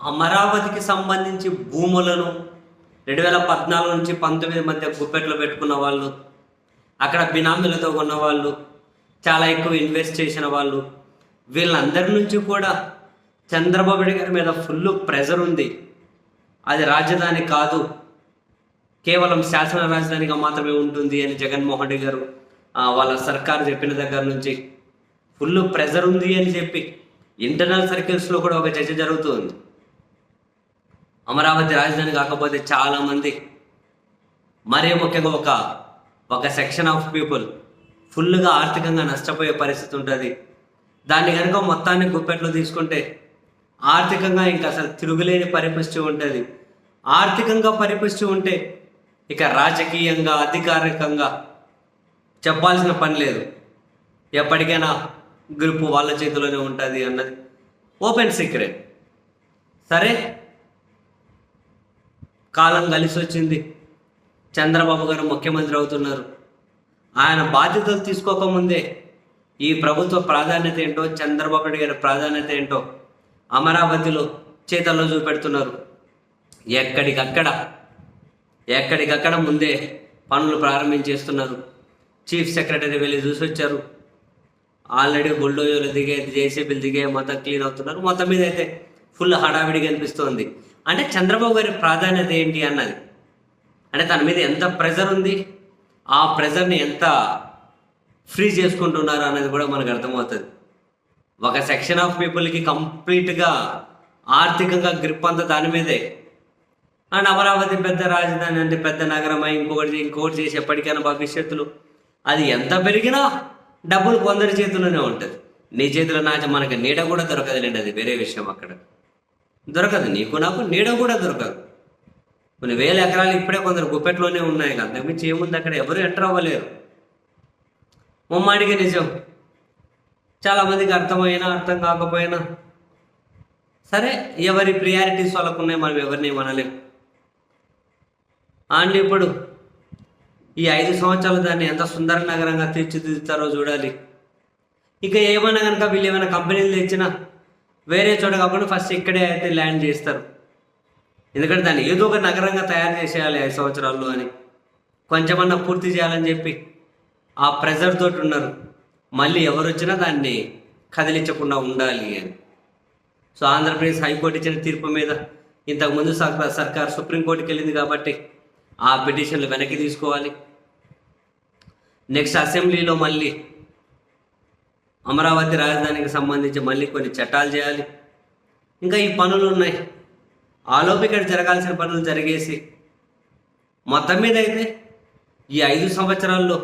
అమరావతికి సంబంధించి భూములను రెండు వేల పద్నాలుగు నుంచి పంతొమ్మిది మధ్య గుప్పెట్లో పెట్టుకున్న వాళ్ళు అక్కడ బినామీలతో కొన్న వాళ్ళు చాలా ఎక్కువ ఇన్వెస్ట్ చేసిన వాళ్ళు వీళ్ళందరి నుంచి కూడా చంద్రబాబు నాయుడు గారి మీద ఫుల్ ప్రెజర్ ఉంది. అది రాజధాని కాదు కేవలం శాసన రాజధానిగా మాత్రమే ఉంటుంది అని జగన్మోహన్ రెడ్డి గారు వాళ్ళ సర్కారు చెప్పిన దగ్గర నుంచి ఫుల్ ప్రెజర్ ఉంది అని చెప్పి ఇంటర్నల్ సర్కిల్స్లో కూడా ఒక చర్చ జరుగుతుంది అమరావతి రాజధాని కాకపోతే చాలామంది మరీ ముఖ్యంగా ఒక ఒక సెక్షన్ ఆఫ్ పీపుల్ ఫుల్గా ఆర్థికంగా నష్టపోయే పరిస్థితి ఉంటుంది. దాన్ని కనుక మొత్తాన్ని గుప్పెట్లో తీసుకుంటే ఆర్థికంగా ఇంకా అసలు తిరుగులేని పరిపుష్టి ఉంటుంది. ఆర్థికంగా పరిపుష్టి ఉంటే ఇక రాజకీయంగా అధికారికంగా చెప్పాల్సిన పని లేదు. ఎప్పటికైనా గ్రూపు వాళ్ళ చేతిలోనే ఉంటుంది అన్నది. ఓపెన్ సీక్రెట్ సరే? కాలం కలిసి వచ్చింది. చంద్రబాబు గారు ముఖ్యమంత్రి అవుతున్నారు. ఆయన బాధ్యతలు తీసుకోకముందే ఈ ప్రభుత్వ ప్రాధాన్యత ఏంటో చంద్రబాబు నాయుడు గారి ప్రాధాన్యత ఏంటో అమరావతిలో చేతల్లో చూపెడుతున్నారు. ఎక్కడికక్కడ ఎక్కడికక్కడ ముందే పనులు ప్రారంభించేస్తున్నారు చీఫ్ సెక్రటరీ వెళ్ళి చూసి వచ్చారు ఆల్రెడీ బుల్డోజర్లు దిగే జేసీబీలు దిగే మొత్తం క్లీన్ అవుతున్నారు. మొత్తం మీద అయితే ఫుల్ హడావిడిగా అనిపిస్తోంది. అంటే చంద్రబాబు గారి ప్రాధాన్యత ఏంటి అన్నది. అంటే తన మీద ఎంత ప్రెజర్ ఉంది ఆ ప్రెజర్ని ఎంత ఫ్రీ చేసుకుంటున్నారు అనేది కూడా మనకు అర్థమవుతుంది. ఒక సెక్షన్ ఆఫ్ పీపుల్కి కంప్లీట్గా ఆర్థికంగా గ్రిప్ అంతా దాని మీదే. అండ్ అమరావతి పెద్ద రాజధాని అంటే పెద్ద నగరమై ఇంకొకటి ఇంకొకటి చేసి ఎప్పటికైనా భవిష్యత్తులో. అది ఎంత పెరిగినా డబ్బులు కొందరి చేతిలోనే ఉంటుంది. నీ చేతిలో నాచ మనకి నీడ కూడా దొరకదులేండి అది వేరే విషయం అక్కడ. దొరకదు. నీకు నాకు నీడ కూడా దొరకదు. కొన్ని వేల ఎకరాలు ఇప్పుడే కొందరు గుప్పెట్లోనే ఉన్నాయి. కదా అంతకుమించి ఏముంది అక్కడ? ఎవరు ఎంటర్ అవ్వలేరు. ముమ్మాడికి నిజం. చాలామందికి అర్థమైనా అర్థం కాకపోయినా సరే ఎవరి ప్రియారిటీస్ వాళ్ళకు ఉన్నాయి మనం ఎవరిని మనలేం. అండ్ ఇప్పుడు ఈ ఐదు సంవత్సరాలు దాన్ని ఎంత సుందర నగరంగా తీర్చిదిద్దుతారో చూడాలి. ఇక ఏమైనా కనుక వీళ్ళు ఏమైనా కంపెనీలు తెచ్చినా వేరే చోట కాకుండా ఫస్ట్ ఇక్కడే అయితే ల్యాండ్ చేస్తారు. ఎందుకంటే దాన్ని ఏదో ఒక నగరంగా తయారు చేసేయాలి ఐదు సంవత్సరాల్లో అని. కొంచెమన్నా పూర్తి చేయాలని చెప్పి ఆ ప్రెజర్ తోటి ఉన్నారు. మళ్ళీ ఎవరు వచ్చినా దాన్ని కదిలించకుండా ఉండాలి అని. సో ఆంధ్రప్రదేశ్ హైకోర్టు ఇచ్చిన తీర్పు మీద ఇంతకుముందు సర్కార్ సర్కార్ సుప్రీంకోర్టుకి వెళ్ళింది కాబట్టి ఆ పిటిషన్లు వెనక్కి తీసుకోవాలి. నెక్స్ట్ అసెంబ్లీలో మళ్ళీ అమరావతి రాజధానికి సంబంధించి మళ్ళీ కొన్ని చట్టాలు చేయాలి. ఇంకా ఈ పనులు ఉన్నాయి. ఆలోపు ఇక్కడ జరగాల్సిన పనులు జరిగేసి మొత్తం మీద అయితే ఈ ఐదు సంవత్సరాల్లో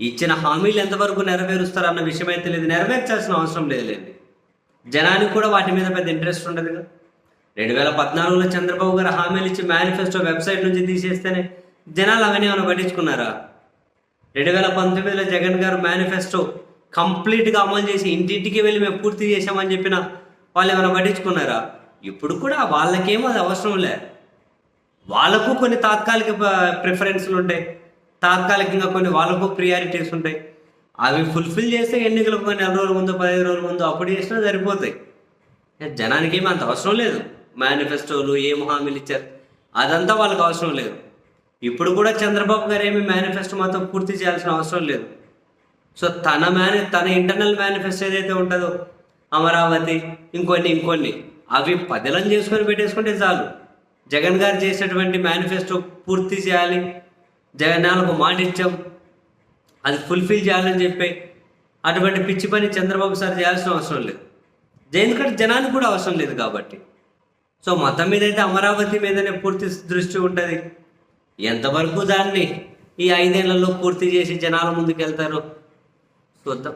ఇచ్చిన హామీలు ఎంతవరకు నెరవేరుస్తారన్న విషయం అయితే లేదు. నెరవేర్చాల్సిన అవసరం లేదులేండి జనానికి కూడా వాటి మీద పెద్ద ఇంట్రెస్ట్ ఉండదు కదా. రెండు వేల పద్నాలుగులో చంద్రబాబు గారు హామీలు ఇచ్చి మేనిఫెస్టో వెబ్సైట్ నుంచి తీసేస్తేనే జనాలు అవన్నీ ఏమైనా పట్టించుకున్నారా? రెండు వేల పంతొమ్మిదిలో జగన్ గారు మేనిఫెస్టో కంప్లీట్గా అమలు చేసి ఇంటింటికి వెళ్ళి మేము పూర్తి చేసామని చెప్పిన వాళ్ళు ఏమైనా పట్టించుకున్నారా? ఇప్పుడు కూడా వాళ్ళకేమో అది అవసరం లే. వాళ్ళకు కొన్ని తాత్కాలిక ప్రిఫరెన్స్లు ఉంటాయి. తాత్కాలికంగా కొన్ని వాళ్ళకు ప్రియారిటీస్ ఉంటాయి. అవి ఫుల్ఫిల్ చేస్తే ఎన్నికలకు కొన్ని నెల రోజుల ముందు పదిహేను రోజుల ముందు అప్పుడు చేసినా సరిపోతాయి. జనానికి ఏమీ అంత అవసరం లేదు. మేనిఫెస్టోలు ఏం హామీలు ఇచ్చారు? అదంతా వాళ్ళకి అవసరం లేదు. ఇప్పుడు కూడా చంద్రబాబు గారు ఏమి మేనిఫెస్టో మాత్రం పూర్తి చేయాల్సిన అవసరం లేదు. సో తన మేని తన ఇంటర్నల్ మేనిఫెస్టో ఏదైతే ఉంటుందో అమరావతి ఇంకొన్ని ఇంకొన్ని అవి పదిలం చేసుకొని పెట్టేసుకుంటే చాలు. జగన్ గారు చేసినటువంటి మేనిఫెస్టో పూర్తి చేయాలి. జగనాలకు మాట ఇచ్చాం. అది ఫుల్ఫిల్ చేయాలని చెప్పి అటువంటి పిచ్చి పని చంద్రబాబు సార్ చేయాల్సిన అవసరం లేదు. ఎందుకంటే జనానికి కూడా అవసరం లేదు కాబట్టి. సో మతం మీద అయితే అమరావతి మీదనే పూర్తి దృష్టి ఉంటుంది. ఎంతవరకు దాన్ని ఈ ఐదేళ్ళలో పూర్తి చేసి జనాల ముందుకు వెళ్తారో tuần lắm